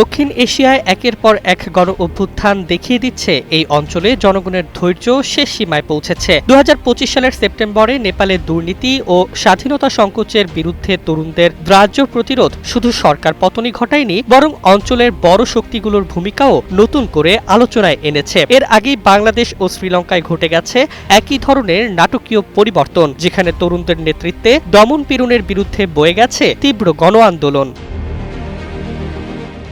দক্ষিণ এশিয়ায় একের পর এক গণ অভ্যুত্থান দেখিয়ে দিচ্ছে এই অঞ্চলে জনগণের ধৈর্য শেষ সীমায় পৌঁছেছে। দু হাজার পঁচিশ সালের সেপ্টেম্বরে নেপালে দুর্নীতি ও স্বাধীনতা সংকোচের বিরুদ্ধে তরুণদের দ্রাজ্য প্রতিরোধ শুধু সরকার পতনই ঘটায়নি, বরং অঞ্চলের বড় শক্তিগুলোর ভূমিকাও নতুন করে আলোচনায় এনেছে। এর আগেই বাংলাদেশ ও শ্রীলঙ্কায় ঘটে গেছে একই ধরনের নাটকীয় পরিবর্তন, যেখানে তরুণদের নেতৃত্বে দমন পীড়নের বিরুদ্ধে বয়ে গেছে তীব্র গণ আন্দোলন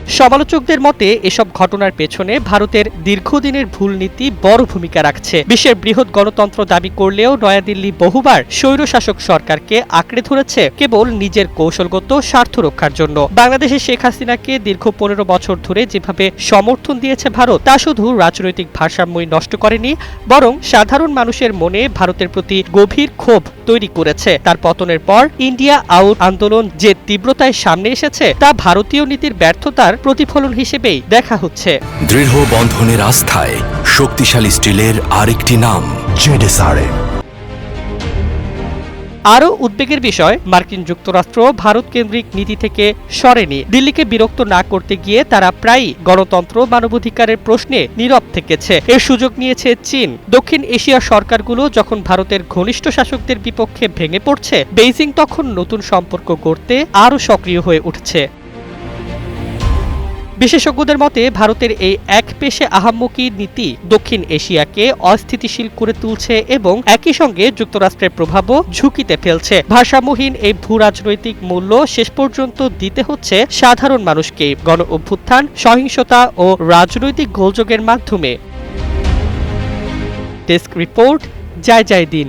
সমালোচকদের মতে, এসব ঘটনার পেছনে ভারতের দীর্ঘদিনের ভুল নীতি বড় ভূমিকা রাখছে। বিশ্বের বৃহৎ গণতন্ত্র দাবি করলেও নয়াদিল্লি বহুবার স্বৈরশাসক সরকারকে আঁকড়ে ধরেছে কেবল নিজের কৌশলগত স্বার্থ রক্ষার জন্য। বাংলাদেশের শেখ হাসিনাকে দীর্ঘ পনেরো বছর ধরে যেভাবে সমর্থন দিয়েছে ভারত, তা শুধু রাজনৈতিক ভারসাম্যই নষ্ট করেনি, বরং সাধারণ মানুষের মনে ভারতের প্রতি গভীর ক্ষোভ তৈরি করেছে। তার পতনের পর ইন্ডিয়া আউট আন্দোলন যে তীব্রতায় সামনে এসেছে, তা ভারতীয় নীতির ব্যর্থতার প্রতিফলন হিসেবেই দেখা হচ্ছে। দৃঢ় বন্ধনের আস্থায় শক্তিশালী স্টিলের আরেকটি নাম, জেডেসআরএম। আরও উদ্বেগের বিষয়, মার্কিন যুক্তরাষ্ট্র ভারত কেন্দ্রিক নীতি থেকে সরেনি। দিল্লিকে বিরক্ত না করতে গিয়ে তারা প্রায়ই গণতন্ত্র মানবাধিকারের প্রশ্নে নীরব থেকেছে। এর সুযোগ নিয়েছে চীন। দক্ষিণ এশিয়া সরকারগুলো যখন ভারতের ঘনিষ্ঠ শাসকদের বিপক্ষে ভেঙে পড়ছে, বেইজিং তখন নতুন সম্পর্ক গড়তে আরও সক্রিয় হয়ে উঠছে। বিশেষজ্ঞদের মতে, ভারতের এই এক পেশে আহাম্মকি নীতি দক্ষিণ এশিয়াকে অস্থিতিশীল করে তুলছে এবং একই সঙ্গে যুক্তরাষ্ট্রের প্রভাবও ঝুঁকিতে ফেলছে। ভারসাম্যহীন এই ভূ রাজনৈতিক মূল্য শেষ পর্যন্ত দিতে হচ্ছে সাধারণ মানুষকে। গণ অভ্যুত্থান, সহিংসতা ও রাজনৈতিক গোলযোগের মাধ্যমে। ডেস্ক রিপোর্ট, জয় জয় দিন।